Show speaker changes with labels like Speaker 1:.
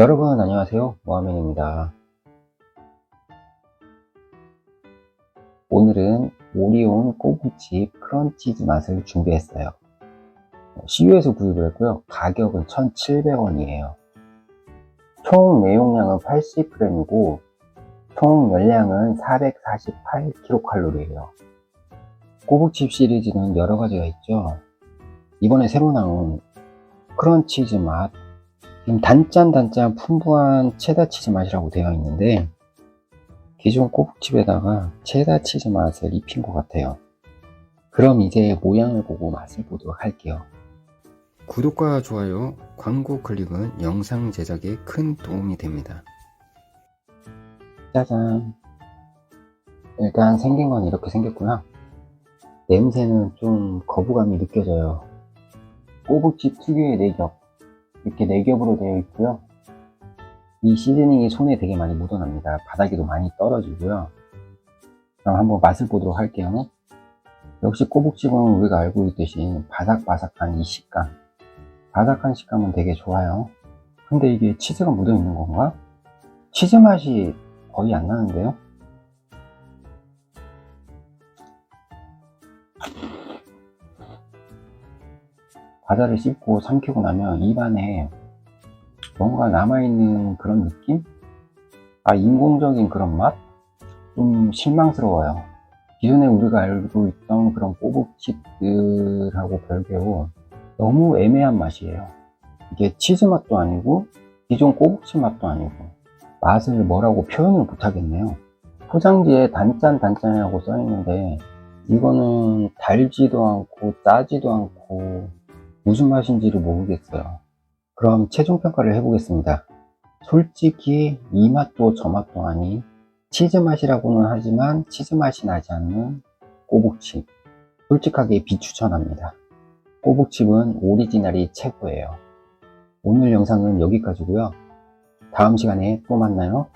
Speaker 1: 여러분 안녕하세요. 모하면입니다. 오늘은 오리온 꼬북칩 크런치즈 맛을 준비했어요. CU에서 구입을 했고요. 가격은 1,700원이에요. 총 내용량은 80g이고 총 열량은 448kcal예요. 꼬북칩 시리즈는 여러 가지가 있죠. 이번에 새로 나온 크런치즈 맛 단짠 단짠 풍부한 체다 치즈 맛이라고 되어 있는데 기존 꼬북칩에다가 체다 치즈 맛을 입힌 것 같아요. 그럼 이제 모양을 보고 맛을 보도록 할게요. 구독과 좋아요, 광고 클릭은 영상 제작에 큰 도움이 됩니다. 짜잔. 일단 생긴 건 이렇게 생겼고요. 냄새는 좀 거부감이 느껴져요. 꼬북칩 특유의 내겹. 이렇게 네 겹으로 되어 있고요. 이 시즈닝이 손에 되게 많이 묻어납니다. 바닥에도 많이 떨어지고요. 그럼 한번 맛을 보도록 할게요. 역시 꼬북집은 우리가 알고 있듯이 바삭바삭한 이 식감. 바삭한 식감은 되게 좋아요. 근데 이게 치즈가 묻어 있는 건가? 치즈 맛이 거의 안 나는데요? 과자를 씹고 삼키고 나면 입안에 뭔가 남아있는 그런 느낌? 아, 인공적인 그런 맛? 좀 실망스러워요. 기존에 우리가 알고 있던 그런 꼬북칩들하고 별개로 너무 애매한 맛이에요. 이게 치즈 맛도 아니고 기존 꼬북칩 맛도 아니고 맛을 뭐라고 표현을 못하겠네요. 포장지에 단짠 단짠이라고 써있는데 이거는 달지도 않고 짜지도 않고 무슨 맛인지를 모르겠어요. 그럼 최종 평가를 해보겠습니다. 솔직히 이 맛도 저 맛도 아닌 치즈 맛이라고는 하지만 치즈 맛이 나지 않는 꼬북칩. 솔직하게 비추천합니다. 꼬북칩은 오리지널이 최고예요. 오늘 영상은 여기까지고요. 다음 시간에 또 만나요.